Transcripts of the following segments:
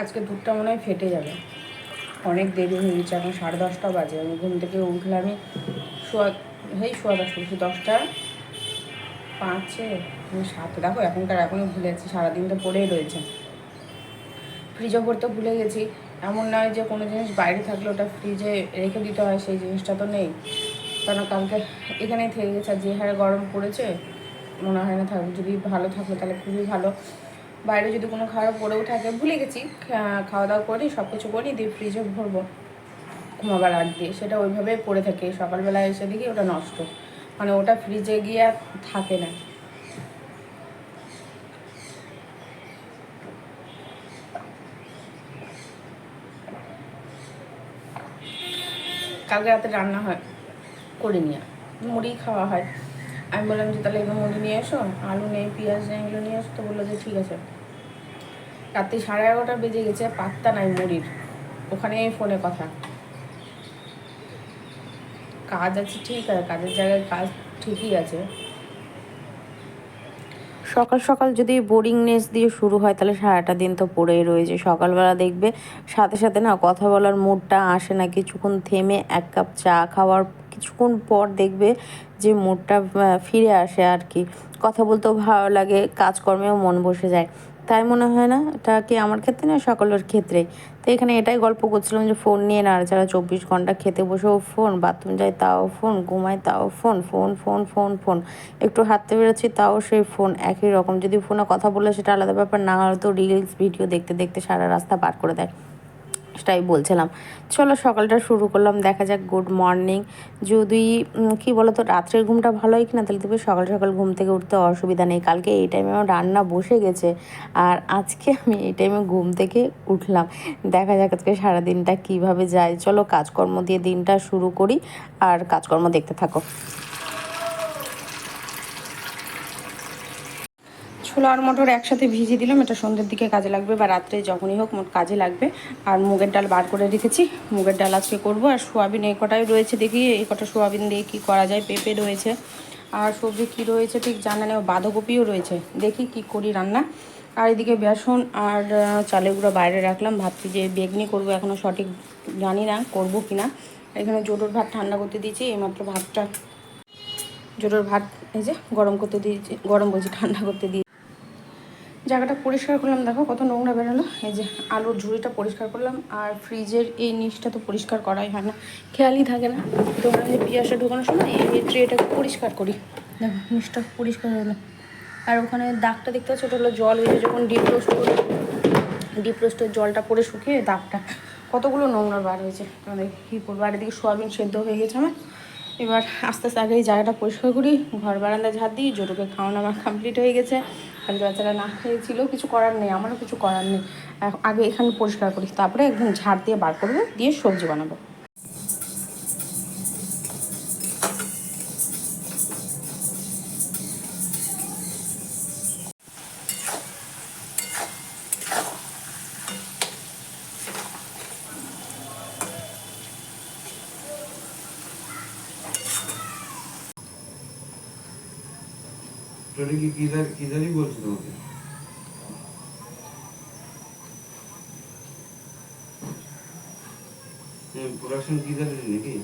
আজকে দুধটা মনে হয় ফেটে যাবে। অনেক দেরি হয়ে গেছে, এখন সাড়ে দশটা বাজে। আমি ঘুম থেকে উঠলে আমি শোয়া এই শোয়া দশটা উঠছি দশটা পাঁচে সাতে। দেখো, এখনকার এখনই ভুলে যাচ্ছি, সারাদিন তো পড়েই রয়েছে। ফ্রিজও করতে ভুলে গেছি। এমন নয় যে কোনো জিনিস বাইরে থাকলে ওটা ফ্রিজে রেখে দিতে হয়, সেই জিনিসটা তো নেই। কারণ কালকে এখানেই থেকে গেছে যে হারে গরম পড়েছে মনে হয় না থাকবে যদি ভালো থাকল তাহলে খুবই ভালো। বাইরে যদি কোনো খাবার পড়েও থাকে, ভুলে গেছি। খাওয়া দাওয়া করি সব কিছু করি, দিয়ে ফ্রিজে ভরবো। ঘুমাবার আগ দিয়ে, সেটা ওইভাবেই পড়ে থাকে। সকালবেলা এসে দেখি ওটা নষ্ট। মানে ওটা ফ্রিজে গিয়ে থাকে না। কালকে রাতে রান্না হয়, করিনি আর। মুড়ি খাওয়া হয়। আমি বললাম যে, তাহলে এগুলো মুড়ি নিয়ে এসো, আলু নেই, পেঁয়াজ নেই, এগুলো নিয়ে এসো। তো বলল যে, ঠিক আছে। রাত্রি সাড়ে এগারোটা বেজে গেছে, পাত্তা নাই মুড়ির। ওখানেই ফোনে কথা। কাজ আছে ঠিক আছে, কাজের জায়গায় কাজ ঠিকই আছে। সকাল সকাল যদি বোরিংনেস দিয়ে শুরু হয়, তাহলে সারাটা দিন তো পড়েই রয়েছে। সকালবেলা দেখবে, সাথে সাথে না কথা বলার মুডটা আসে না। কিছুক্ষণ থেমে এক কাপ চা খাওয়ার কিছুক্ষণ পর দেখবে যে মুডটা ফিরে আসে আর কি। কথা বলতেও ভালো লাগে, কাজকর্মেও মন বসে যায়। তাই মনে হয় না, এটা কি আমার ক্ষেত্রে না, সকলের ক্ষেত্রে? তো এখানে এটাই গল্প করছিলাম যে ফোন নিয়ে নাড়াচাড়া, চব্বিশ ঘণ্টা খেতে বসেও ফোন, বাথরুম যাই তাও ফোন, ঘুমাই তাও phone phone phone phone phone. একটু হাঁটতে বেরোচ্ছি তাও সেই ফোন, একই রকম। যদি ফোনে কথা বললে সেটা আলাদা ব্যাপার, না হলে তো রিলস ভিডিও দেখতে দেখতে সারা রাস্তা পার করে দেয়। সেটাই বলছিলাম। চলো সকালটা শুরু করলাম, দেখা যাক গুড মর্নিং যদি কি বলতো, রাত্রের ঘুমটা ভালো হয় কিনা, তাহলে তুমি সকাল সকাল ঘুম থেকে উঠতে অসুবিধা নেই। কালকে এই টাইমে আমার রান্না বসে গেছে, আর আজকে আমি এই টাইমে ঘুম থেকে উঠলাম। দেখা যাক আজকে সারাদিনটা কীভাবে যায়। চলো কাজকর্ম দিয়ে দিনটা শুরু করি, আর কাজকর্ম দেখতে থাকো। ছোলা আর মটর একসাথে ভিজিয়ে দিলাম। এটা সন্ধ্যের দিকে কাজে লাগবে বা রাত্রে যখনই হোক মোট কাজে লাগবে। আর মুগের ডাল বার করে রেখেছি। মুগের ডাল আজকে করব। আর সোয়াবিন এই কটাই রয়েছে দেখি, এই কটা সোয়াবিন দিয়ে কী করা যায়, পেঁপে রয়েছে। আর সবজি কী রয়েছে ঠিক জানা নেই বাঁধাকপিও রয়েছে। দেখি কি করি রান্না। আর এদিকে বেসন আর চালের গুঁড়ো বাইরে রাখলাম। ভাবছি যে বেগনি করব এখনও সঠিক জানি না করব কি না। এখানে জোটোর ভাত ঠান্ডা করতে দিয়েছি, এইমাত্র ভাতটা জোটোর ভাত এই যে গরম করতে দিয়েছি, গরম বলছি ঠান্ডা করতে দিয়ে জায়গাটা পরিষ্কার করলাম, দেখো কত নোংরা বেরোলো। এই যে আলুর ঝুড়িটা পরিষ্কার করলাম, আর ফ্রিজের এই নিচটা তো পরিষ্কার করাই হয় না। খেয়ালই থাকে না। তো আমরা যে পিঁয়াজটা ঢোকানোর সময় এই ট্রেটাকে পরিষ্কার করি। দেখো, নিচটা পরিষ্কার হলো। আর ওখানে দাগটা দেখতে পাচ্ছ? ওটা হলো জল যে যখন ডিপ রোস্ট করি ডিপ রোস্টের জলটা পরে শুকিয়ে দাগটা। কতগুলো নোংরা বার হয়েছে। তোমাদের কী করব আর এদিকে সোয়াবিন সেদ্ধ হয়ে গেছে আমার। এবার আস্তে আস্তে আগে এই জায়গাটা পরিষ্কার করি। ঘর বারান্দা ঝাড় দিই জোটোকে খাওয়ানো আমার কমপ্লিট হয়ে গেছে। বাচ্চারা না খেয়েছিল কিছু করার নেই, আমারও কিছু করার নেই। আগে এখানে পরিষ্কার করি তারপরে একদম ঝাড় দিয়ে বার করব, দিয়ে সবজি বানাবো। টনি কি কিদার কিদারই বলছে তোমাকে? প্রোডাকশন কিদারের নাকি?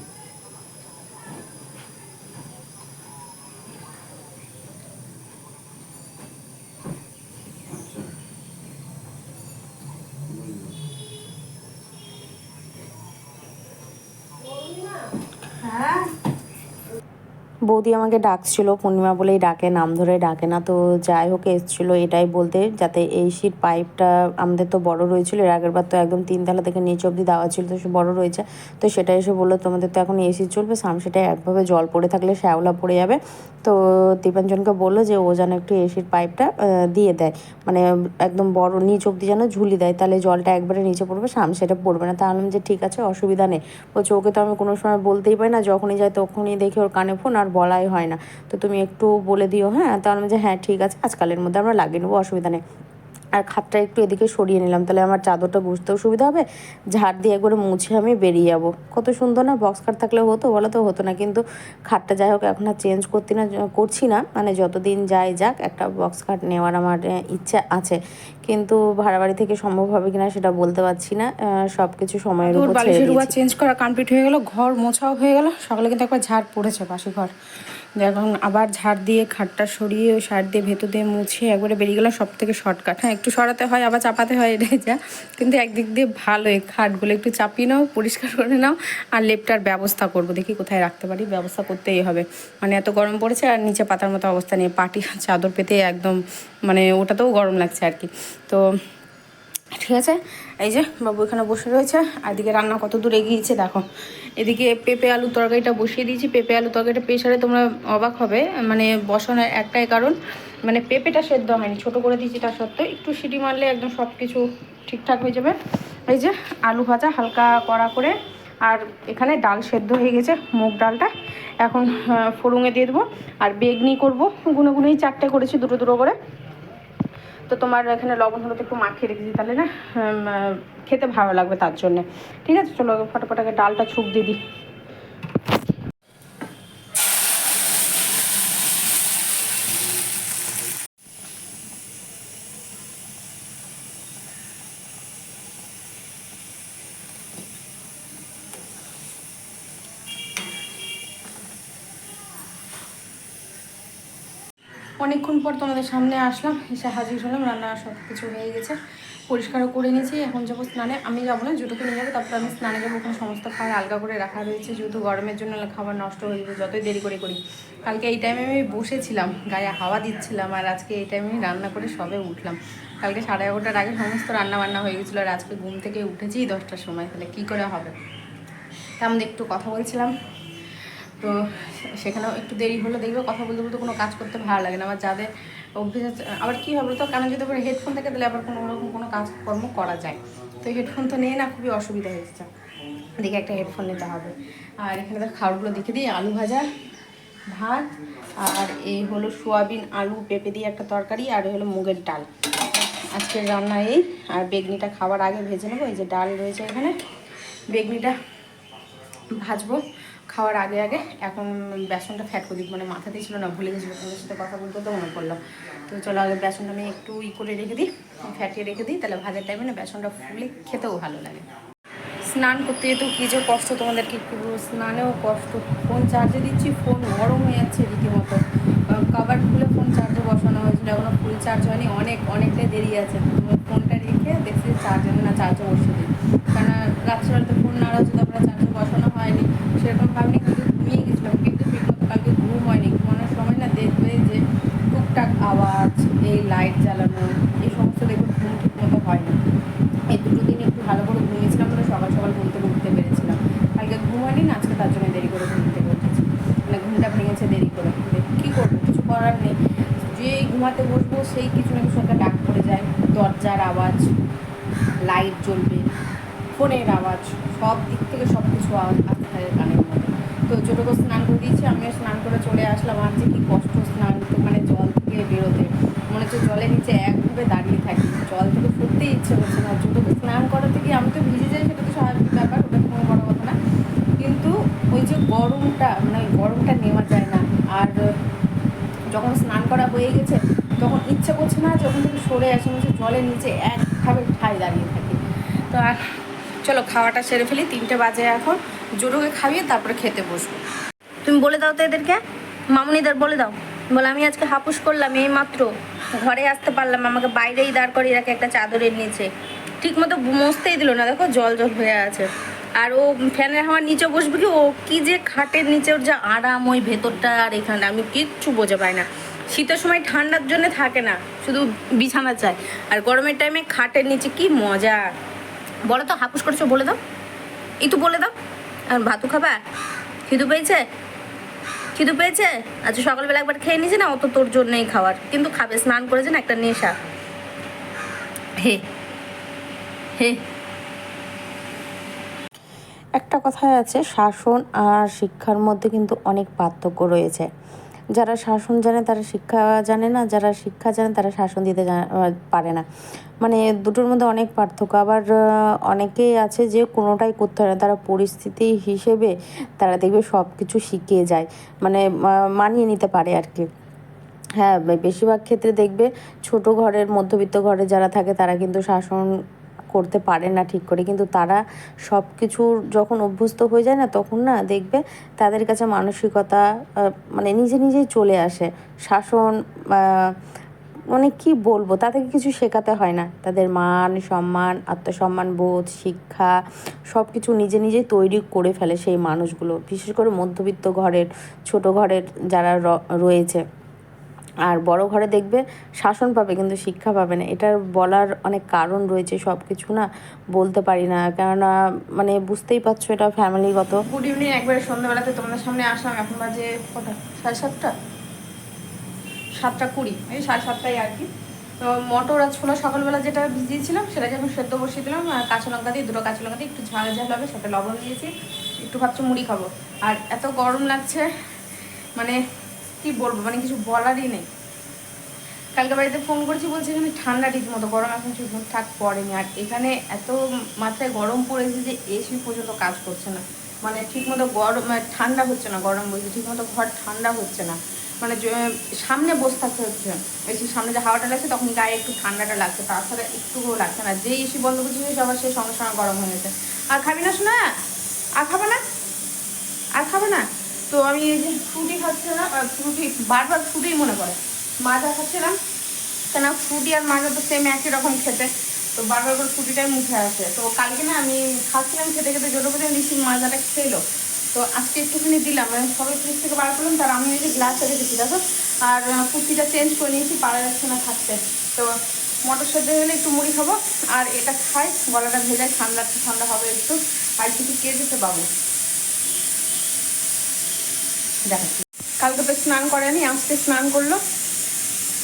বৌদি আমাকে ডাকছিল, পূর্ণিমা বলেই ডাকে, নাম ধরে ডাকে না, তো যাই হোক এসেছিল এটাই বলতে, যাতে এসির পাইপটা আমাদের তো বড় রয়েছিল, এর আগের বার তো একদম তিনতলা থেকে নিচে অবধি দেওয়া ছিল, তো সে বড় রয়েছে, তো সেটা এসে বলল, তোমাদের তো এখন এসি চলবে সামসেটাই একভাবে জল পড়ে থাকলে শ্যাওলা পড়ে যাবে। তো দীপাঞ্জনকে বলল যে, ও যেন একটু এসির পাইপটা দিয়ে দেয় মানে একদম বড়, নিচ অবধি যেন ঝুলি দেয়, তাহলে জলটা একবারে নিচে পড়বে সামনে সেটা পড়বে না। তাহলে যে, ঠিক আছে, অসুবিধা নেই। বলছে, ওকে তো আমি কোনো সময় বলতেই পারি না, যখনই যাই তখনই দেখি ওর কানে ফোন আর বলাই হয় না। তো তুমি একটু বলে দিও হ্যাঁ? তাহলে যে হ্যাঁ ঠিক আছে, আজকালের মধ্যে আমরা লাগিয়ে নেব, অসুবিধা নেই। আর খাটটা একটু এদিকে সরিয়ে নিলাম তাহলে আমার চাদরটা বুঝতেও সুবিধা হবে। ঝাড় দিয়ে একবারে মুছে আমি বেরিয়ে যাব। কত সুন্দর না বক্স খাট থাকলে হতো বলো তো হতো না কিন্তু খাটটা যাই হোক এখন আর চেঞ্জ করতে না করছি না মানে যতদিন যায় যাক একটা বক্স খাট নেওয়ার আমার ইচ্ছা আছে। কিন্তু ভাড়া বাড়ি থেকে সম্ভব হবে কিনা সেটা বলতে পারছি না সব কিছু সময়ের উপর চেঞ্জ করা কমপ্লিট হয়ে গেল ঘর মোছাও হয়ে গেল সকালে কিন্তু একবার ঝাড় পড়েছে পাশে ঘর। দিয়ে এখন আবার ঝাড় দিয়ে খাটটা সরিয়ে ওই সার দিয়ে ভেতর দিয়ে মুছে একবারে বেরিয়ে গেলাম সব থেকে শর্টকাট। হ্যাঁ একটু সরাতে হয়, আবার চাপাতে হয় এটাই যা। কিন্তু একদিক দিয়ে ভালো এই খাটগুলো। একটু চাপিয়ে নাও, পরিষ্কার করে নাও আর লেপটার ব্যবস্থা করব। দেখি কোথায় রাখতে পারি, ব্যবস্থা করতেই হবে। মানে এত গরম পড়েছে আর নিচে পাতার মতো অবস্থা নিয়ে পাটি চাদর পেতে একদম মানে ওটাতেও গরম লাগছে আর কি। তো ঠিক আছে? এই যে, বাবু এখানে বসে রয়েছে। আর এদিকে রান্না কত দূর এগিয়েছে, দেখো। এদিকে পেঁপে আলু তরকারিটা বসিয়ে দিয়েছি। পেঁপে আলু তরকারিটা প্রেশারে তোমরা অবাক হবে। মানে বসানোর একটাই কারণ মানে পেঁপেটা সেদ্ধ হয়নি। ছোট করে দিয়েছি তা সত্ত্বেও। একটু সিটি মারলে একদম সব কিছু ঠিকঠাক হয়ে যাবে। এই যে, আলু ভাজা হালকা কড়া করে। আর এখানে ডাল সেদ্ধ হয়ে গেছে, মুগ ডালটা। এখন ফোড়ঙে দিয়ে দেবো। আর বেগনি করব। গুনে গুনেই চারটে করেছি দুটো দুটো করে। তো তোমার এখানে লবণ হলুদ একটু মাখিয়ে রেখেছি তাহলে না খেতে ভালো লাগবে তার জন্যে। ঠিক আছে, চলো, ফটাফট আগে ডালটা ছুপ দিয়ে দিই। অনেকক্ষণ পর তোমাদের সামনে আসলাম, এসে হাজির হলাম, রান্না সব কিছু হয়ে গেছে। পরিষ্কারও করে নিয়েছি, এখন যাব স্নানে। আমি যাব না, জুতোকে নিয়ে যাব, তারপর আমি স্নানে যাব। ওখানে সমস্ত খাবার আলগা করে রাখা রয়েছে, যেহেতু গরমের জন্য খাবার নষ্ট হয়ে যাবে, যতই দেরি করে করি। কালকে এই টাইমে আমি বসেছিলাম, গায়ে হাওয়া দিচ্ছিলাম, আর আজকে এই টাইমে রান্না করে সবে উঠলাম। কালকে সাড়ে এগারোটার আগে সমস্ত রান্না বান্না হয়ে গেছিল, আর আজকে ঘুম থেকে উঠেছি দশটার সময়, তাহলে কী করে হবে? তা আমাদের একটু কথা বলছিলাম। তো সেখানেও একটু দেরি হলো, দেখবে কথা বলতে বলতে কোনো কাজ করতে ভালো লাগে না। আবার যাদের অভ্যেস আবার কী হবে তো কারণ যদি আবার হেডফোন থাকে, তাহলে আবার কোনো রকম কোনো কাজকর্ম করা যায়। তো হেডফোন তো নিয়ে না, খুবই অসুবিধা হয়েছে দেখে একটা হেডফোন নিতে হবে। আর এখানে তো খাবারগুলো দেখে দিই, আলু ভাজা, ভাত, আর এই হলো সোয়াবিন, আলু, পেঁপে দিয়ে একটা তরকারি, আর হলো মুগের ডাল। আজকের রান্না এই, আর বেগনিটা খাবার আগে ভেজে নেব, এই যে ডাল রয়েছে এখানে। বেগনিটা ভাজবো। খাওয়ার আগে আগে এখন বেসনটা ফ্যাট করে মানে মাথাতেই ছিল না, ভুলে গেছিল তোমাদের সাথে কথা বলতে তো মনে পড়ল। তো চলো, আগে বেসনটা আমি একটু ই করে রেখে দিই ফ্যাটিয়ে রেখে দিই, তাহলে ভাজার টাইমে না বেসনটা ফুলে খেতেও ভালো লাগে। স্নান করতে যেতেও কী যে কষ্ট, তোমাদেরকে একটু স্নানেও কষ্ট। ফোন চার্জে দিচ্ছি ফোন গরম হয়ে যাচ্ছে রীতিমতো। কভার খুলে ফোন চার্জে বসানো হয়েছিল, এখনও ফুল চার্জ হয়নি, অনেক, অনেকটাই দেরি আছে। ফোনটা রেখে দেখছি চার্জে না চার্জে বসে দিই। কারণ রাত্রিবেলা তো ফোন নাড়া যদি আমরা চার্জে বসানো হয়নি। ভাবনি কিন্তু ঘুমিয়ে গেছিলাম কিন্তু ঠিক কালকে ঘুম হয়নি, ঘুমানোর সময় না দেখবে যে টুকটাক আওয়াজ, এই লাইট জ্বালানো, এই সমস্ত দেখবে ঘুম ঠিক মতো হয়নি। এই দুটো দিন একটু ভালো করে ঘুমিয়েছিলাম বলে সকাল সকাল ঘুম থেকে উঠতে পেরেছিলাম। কালকে ঘুম হয়নি না, আজকে তার জন্য দেরি করে ঘুম থেকে উঠেছি। মানে ঘুমটা ভেঙেছে দেরি করে। কী করব, কিছু করার নেই। যেই ঘুমাতে বসবো সেই কিছু না কিছু একটা ডাক পড়ে যায়। দরজার আওয়াজ লাইট জ্বলবে, ফোনের আওয়াজ, সব দিক থেকে সব কিছু আওয়াজ আসতে মধ্যে তো ছোটোকে স্নান করে দিয়েছি, আমিও স্নান করে চলে আসলাম। আর যে কী কষ্ট স্নান মানে জল থেকে বেরোতে। মনে হচ্ছে জলের নিচে একভাবে দাঁড়িয়ে থাকি। জল থেকে ফুটতেই ইচ্ছে হচ্ছে না। ছোটোকে স্নান করাতে গিয়ে আমি তো ভিজে যাই, সেটা তো স্বাভাবিক ব্যাপার, ওটা কোনো বড় কথা না। কিন্তু ওই যে গরমটা মানে ওই গরমটা নেওয়া যায় না। আর যখন স্নান করা হয়ে গেছে, তখন ইচ্ছে করছে না যখন থেকে সরে আসে হচ্ছে জলের নিচে একভাবে ঠাই দাঁড়িয়ে থাকি। তো আর চলো, খাওয়াটা সেরে ফেলি। তিনটে বাজে এখন। জোরোকে খাইয়ে তারপরে খেতে বসবো। তুমি বলে দাও তো এদেরকে। মামুনিদের বলে দাও। বলে, আমি আজকে হাপুস করলাম এই মাত্র ঘরে আসতে পারলাম আমাকে বাইরেই দাঁড় করিয়ে রাখে একটা চাদরের নিচে ঠিক মতো মসতেই দিল না। দেখো, জল জল হয়ে আছে। আর ও ফ্যানের হাওয়ার নিচে বসবে কি? ও কি যে খাটের নিচে ওর যে আরাম, ওই ভেতরটা আর এখানে আমি কিচ্ছু বোঝা পাই না। শীতের সময় ঠান্ডার জন্য থাকে না। শুধু বিছানা চাই। আর গরমের টাইমে খাটের নিচে কি মজা। বলো তো, হাপুস করছ বলে দাও। একটু বলে দাও। আর ভাতু খাবা? খিদু পেয়েছে? খিদু পেয়েছে? আচ্ছা সকালবেলা একবার খেয়ে নিয়েছে না? অত তোর জন্যই খাওয়ার। কিন্তু খাবে, স্নান করেছে না একটা নেশা। হে হে। একটা কথায় আছে, শাসন আর শিক্ষার মধ্যে কিন্তু অনেক পার্থক্য রয়েছে। যারা শাসন জানে তারা শিক্ষা জানে না, যারা শিক্ষা জানে তারা শাসন দিতে পারে না। মানে দুটোর মধ্যে অনেক পার্থক্য। আবার অনেকেই আছে যে কোনোটাই করতে হয় না। তারা পরিস্থিতি হিসেবে তারা দেখবে সব কিছু শিখিয়ে যায়। মানে মানিয়ে নিতে পারে আর কি। হ্যাঁ বেশিরভাগ ক্ষেত্রে দেখবে ছোট ঘরের, মধ্যবিত্ত ঘরে যারা থাকে তারা কিন্তু শাসন করতে পারে না ঠিক করে। কিন্তু তারা সব কিছুর যখন অভ্যস্ত হয়ে যায় না, তখন না দেখবে তাদের কাছে মানসিকতা মানে নিজে নিজেই চলে আসে। শাসন মানে কি বলব, তাদেরকে কিছু শেখাতে হয় না। তাদের মান, সম্মান, আত্মসম্মান, বোধ, শিক্ষা সব কিছু নিজে নিজেই তৈরি করে ফেলে সেই মানুষগুলো। বিশেষ করে মধ্যবিত্ত ঘরের, ছোট ঘরের যারা রয়েছে। আর বড় ঘরে দেখবে শাসন পাবে, কিন্তু শিক্ষা পাবে না। এটার বলার অনেক কারণ রয়েছে সব কিছু না বলতে পারি না। কেননা মানে বুঝতেই পারছ এটা ফ্যামিলিগত গুড ইভিনিং একবারে সন্ধ্যাবেলাতে তোমাদের সামনে আসলাম। এখন বাজে কটা? সাড়ে সাতটা? সাতটা কুড়ি, এই সাড়ে সাতটাই আর কি। তো মটর আর ছোলা সকালবেলা যেটা ভিজিয়েছিলাম, সেটাকে এখন সেদ্ধ বসিয়ে দিলাম। আর কাঁচা লঙ্কা দিয়ে, দুটো কাঁচা লঙ্কা দিয়ে একটু ঝাল ঝাল হবে, সাথে লবণ দিয়েছি। একটু ভাবছি মুড়ি খাব। আর এত গরম লাগছে মানে কি বলব? মানে কিছু বলারই নেই। কালকে বাড়িতে ফোন করেছি, বলছে এখানে ঠান্ডা রীতিমতো গরম এখন ঠিকঠাক পড়েনি। আর এখানে এত মাত্রায় গরম পড়েছে যে এসি পর্যন্ত কাজ করছে না। মানে ঠিকমতো গরম মানে ঠান্ডা হচ্ছে না, গরম বলছে ঠিকমতো ঘর ঠান্ডা হচ্ছে না। মানে সামনে বসে থাকতে হচ্ছে। এসির সামনে যে হাওয়াটা লাগছে, তখন গায়ে একটু ঠান্ডাটা লাগছে, তাছাড়া একটুকুও লাগছে না। যেই এসি বন্ধ করছে সবার সে সঙ্গে সঙ্গে গরম হয়ে গেছে। আর খাবি না শোনা আর খাবে না? আর খাবে না? তো আমি এই যে ফ্রুটি খাচ্ছিলাম ফ্রুটি বারবার ফ্রুটিই মনে পড়ে। মাজা খাচ্ছিলাম, কেন ফ্রুটি আর মাজা তো সেম একই রকম খেতে। তো বারবার করে ফ্রুটিটাই মুখে আসে। তো কালকে না আমি খাচ্ছিলাম খেতে খেতে জোটো করে লিচি মাজাটা খেলো, তো আজকে একটুখানি দিলাম মানে সবাই ফ্রিজ থেকে বার করলাম, তার আমি ওই যে গ্লাসে রেখেছি, দেখো। আর কুর্তিটা চেঞ্জ করে নিয়েছি পারা যাচ্ছে না থাকতে তো মটর সেদ্ধ হলে একটু মুড়ি খাব। আর এটা খাই, গলাটা ভেজায়, ঠান্ডা ঠান্ডা হবে একটু। আর কিছু কে দিতে পাবো কালকে তো স্নান করেনি, আজকে স্নান করল।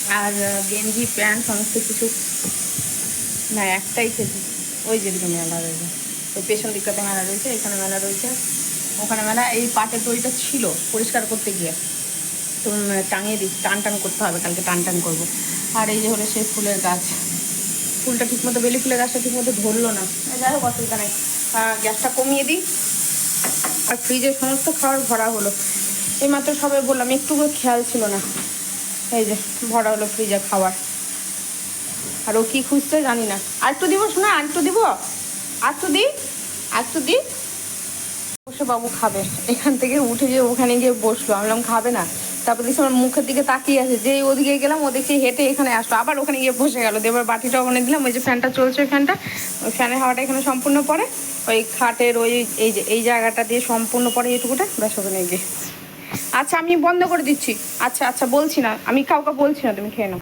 আর গেঞ্জি, প্যান্ট, সমস্ত কিছু। না, একটাই খেয়েছি। ওই যেদিকে মেলা রয়েছে। ওই পেছন দিকটাতে মেলা রয়েছে, এখানে মেলা রয়েছে। ওখানে মেলা, এই পাটের দইটা ছিল পরিষ্কার করতে গিয়ে। তো টাঙিয়ে দিই টান টান করতে হবে, কালকে টান টান করব। আর এই যে হলো সেই ফুলের গাছ। ফুলটা ঠিকমতো, বেলি ফুলের গাছটা ঠিকমতো ধরলো না। যাই হোক, অসুবিধা নেই। গ্যাসটা কমিয়ে দিই। আর ফ্রিজে সমস্ত খাবার ভরা হলো। এই মাত্র সবাই বললাম, একটু খেয়াল ছিল না। এই যে, ভরা হলো ফ্রিজে খাবার আর ও কি খুঁজছে জানি না। আর একটু দিব, শোনা, আর একটু দিব। আর একটু দিই আর একটু দিই বসে বাবু খাবে। এখান থেকে উঠে গিয়ে ওখানে গিয়ে বসল। আমি বললাম, খাবে না। তারপর দেখছি আমার মুখের দিকে তাকিয়ে আছে। যে ওদিকে গেলাম, ও দেখছি হেঁটে এখানে আসলো। আবার ওখানে গিয়ে বসে গেল। দিয়ে এবার বাটিটা ওখানে দিলাম। ওই যে ফ্যানটা চলছে ওই ফ্যানটা ওই ফ্যানের হাওয়াটা এখানে সম্পূর্ণ পরে ওই খাটের ওই, এই যে, এই জায়গাটা দিয়ে সম্পূর্ণ পরে এইটুকুটা। ব্যাস, ওখানে গিয়ে। আচ্ছা আমি বন্ধ করে দিচ্ছি। আচ্ছা আচ্ছা বলছি না। আমি কাউকে বলছি না, তুমি খেয়ে নাও।